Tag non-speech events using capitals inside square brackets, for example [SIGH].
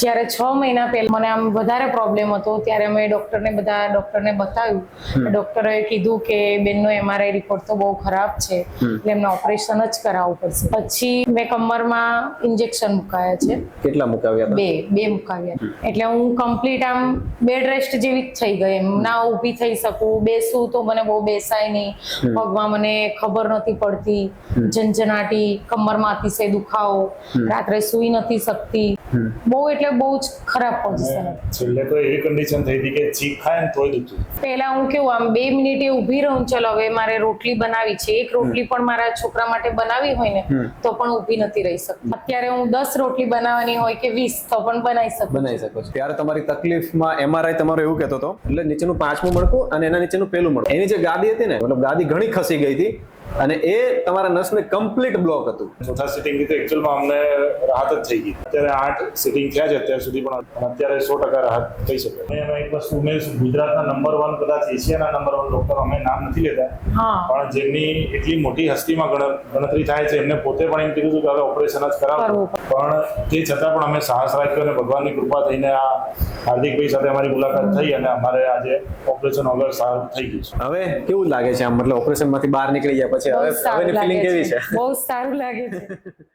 જ્યારે છ મહિના પહેલા મને આમ વધારે પ્રોબ્લેમ હતો ત્યારે અમે ડોક્ટરને બધા ડોક્ટરને બતાવ્યું. ડોક્ટરે કીધું કે બેનનો એમઆરઆઈ રિપોર્ટ તો બહુ ખરાબ છે. એટલે એમને ઓપરેશન જ કરાવવું પડશે. પછી મેં કમરમાં ઇન્જેક્શન મુકાયા છે. કેટલા મુકાવ્યા બે બે મુકાવ્યા. એટલે હું કમ્પ્લીટ આમ બેડ રેસ્ટ જેવી જ થઈ ગઈ. એમ ના ઊભી થઈ શકું બેસું તો મને બહુ બેસાય નહીં. પગમાં મને ખબર નથી પડતી. ઝંઝનાટી કમરમાં અતિશય દુખાવો. રાત્રે સૂઈ નથી શકતી. બહુ એટલે બહુ જ ખરાબ પોઝિશન છેલ્લે તો એવી કન્ડિશન થઈ હતી કે ચીક ખાય ને તોય દુખતું પહેલા હું કેવું આમ બે મિનિટે ઊભી રહું ચલો હવે મારે રોટલી બનાવી છે. એક રોટલી પણ મારા છોકરા માટે બનાવી હોય ને તો પણ ઊભી નથી રહી શકતી. અત્યારે હું દસ રોટલી બનાવવાની હોય કે વીસ તો પણ બનાવી શકું બનાવી શકો છો. ત્યારે તમારી તકલીફમાં એમઆરઆઈ તમારો એવું કહેતો હતો એટલે નીચેનું પાંચમું મણકું અને એના નીચેનું પેલું મણકું. એની જે ગાદી હતી ને મતલબ ગાદી ઘણી ખસી ગઈ હતી અને એ તમારા નસને કમ્પ્લીટ બ્લોક હતું. ચોથા સિટિંગથી તો એકચ્યુઅલમાં અમને રાહત જ થઈ ગઈ. અત્યારે આઠ સિટિંગ થયા છે અત્યાર સુધી પણ અત્યારે સો ટકા રાહત થઈ શકે. અને એમાં એક વસ્તુ ઉમેરીશું ગુજરાતના નંબર વન કદાચ એશિયાના નંબર વન ડોક્ટર અમે નામ નથી લેતા. પણ જેમની એટલી મોટી હસ્તીમાં ગણ- ગણતરી થાય છે એમને પોતે પણ એમ કીધું હતું કે હવે ઓપરેશન જ કરવું પણ તે છતાં પણ અમે સાહસ રાખ્યો અને ભગવાનની કૃપા થઈને આ હાર્દિકભાઈ સાથે અમારી મુલાકાત થઈ અને અમારે આજે ઓપરેશન વગર સારું થઈ ગયું છે. હવે કેવું લાગે છે આમ? મતલબ ઓપરેશનમાંથી બહાર નીકળી ગયા પછી હવે હવેની ફિલિંગ કેવી છે? બહુ સારું લાગે છે. [LAUGHS]